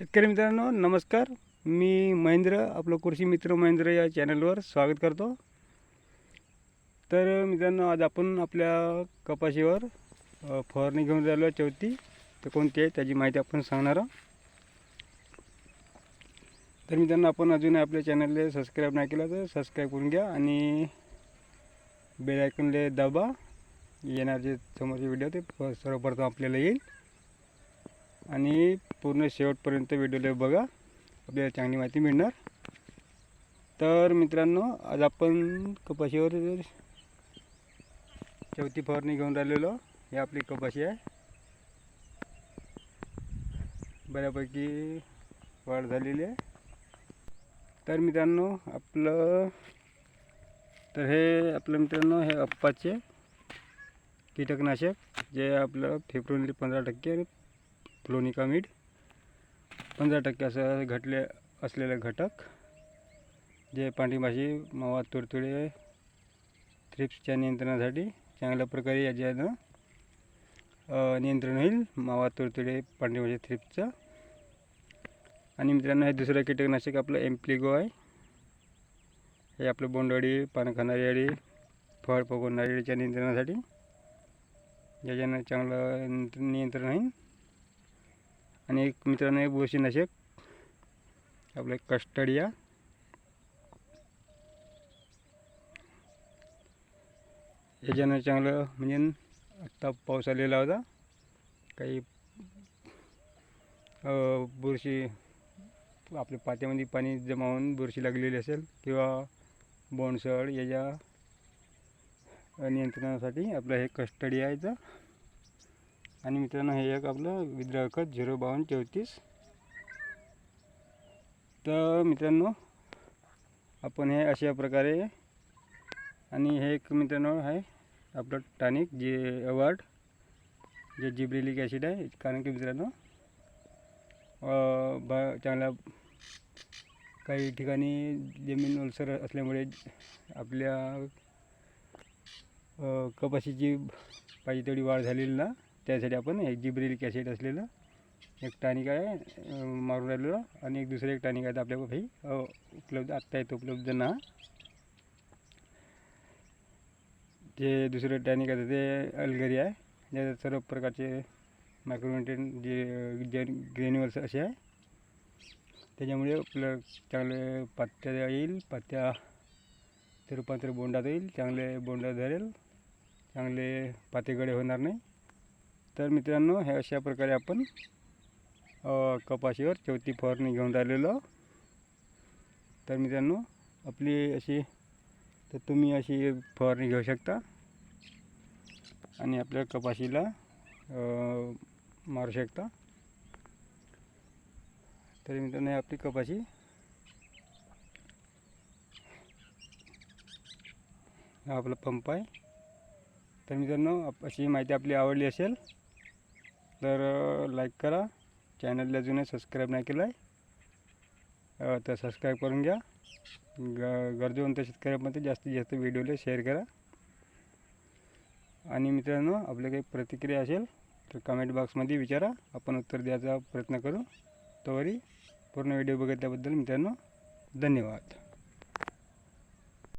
शेतकरी मित्रांनो नमस्कार. मी महेंद्र आपलं कृषी मित्र महेंद्र या चॅनलवर स्वागत करतो. तर मित्रांनो आज आपण आपल्या कपाशीवर फवारणी घेऊन राहिलो चौथी. तर कोणती आहे त्याची माहिती आपण सांगणार आहोत. तर मित्रांनो आपण अजून आपल्या चॅनलला सबस्क्राईब नाही केलं तर सबस्क्राईब करून घ्या आणि बेल आयकनले दाबा. येणार जे समोरचे व्हिडिओ ते सर्वप्रथम आपल्याला येईल. आणि पूर्ण शेवटपर्यंत व्हिडिओला बघा. आपल्याला चांगली माहिती मिळणार. तर मित्रांनो आज आपण कपाशीवर चौथी फवारणी घेऊन राहिलेलो. हे आपली कपाशी आहे. बऱ्यापैकी वाढ झालेली आहे. तर मित्रांनो आपलं तर हे आपलं मित्रांनो हे अप्पाचे कीटकनाशक जे आपलं फेब्रुवारी पंधरा टक्के फ्लोनिका मीठ. पंधरा टक्के असं घटले असलेले घटक जे पांढरीमाशी मावा तुडतुडे थ्रिप्सच्या नियंत्रणासाठी चांगल्या प्रकारे याच्यानं नियंत्रण होईल. मावा तुडतुडे पांढरीमाशी थ्रिप्सचं. आणि मित्रांनो हे दुसरं कीटकनाशक आपलं एम्प्लिगो आहे. हे आपलं बोंडअळी पानं खाणारी अळी फळ पकडणारी अळीच्या नियंत्रणासाठी. याच्यानं चांगलं नियंत्रण नियंत्रण होईल. आणि एक मित्रांनो एक बुरशीनाशक. आपलं कस्टडिया. याच्यानं चांगलं म्हणजे आत्ता पाऊस आलेला होता. काही बुरशी आपल्या पात्यामध्ये पाणी जमा होऊन बुरशी लागलेली असेल किंवा बोंडसळ याच्या नियंत्रणासाठी आपलं हे कस्टडी आहे याचं आणि मित्रांनो हे एक आपलं विद्राखत झिरो बावन्न चौतीस तर मित्रांनो आपण हे अशा प्रकारे आणि हे एक मित्रांनो आहे आपलं टॉनिक जे अवॉर्ड जे जिब्रेलिक ॲसिड आहे. कारण की मित्रांनो अं, बा चांगल्या काही ठिकाणी जमीन ओलसर असल्यामुळे आपल्या कपाशीची पाहिजे तेवढी वाढ झालेली ना. त्यासाठी आपण एक जिब्रेलिक ॲसिड असलेलं एक टॉनिक आहे मारून राहिलेलं आणि एक दुसरं एक टॉनिक आहे तर आपल्या काही उपलब्ध आत्ता येतं उपलब्ध ना. जे दुसरं टॅनिक आहे ते अलगरी आहे. ज्याच्यात सर्व प्रकारचे मायक्रोन्युट्रेन जे जे ग्रेन्युअल्स असे आहे त्याच्यामुळे आपलं चांगले पात्या येईल पत्त्या ते रूपांतर बोंडात येईल चांगले बोंडा धरेल चांगले पातेगडे होणार नाही. तर मित्रांनो हे अशा प्रकारे आपण कपाशीवर चौथी फवारणी घेऊन राहिलेलो. तर मित्रांनो आपली अशी तर तुम्ही अशी फवारणी घेऊ शकता. आणि आपल्या कपाशीला मारू शकता. तर मित्रांनो आपली कपाशी. हा आपला पंप आहे. तर मित्रांनो आप- अशी माहिती आपली आवडली असेल तर लाईक करा. चॅनलला अजूनही सबस्क्राईब नाही केलं आहे तर सबस्क्राईब करून घ्या. ग गरजेवंत शेतकऱ्यामध्ये जास्तीत जास्त व्हिडिओला शेअर करा. आणि मित्रांनो आपल्या काही प्रतिक्रिया असेल तर कमेंट बॉक्समध्ये विचारा. आपण उत्तर द्यायचा प्रयत्न करू. तोवरी पूर्ण व्हिडिओ बघितल्याबद्दल मित्रांनो धन्यवाद.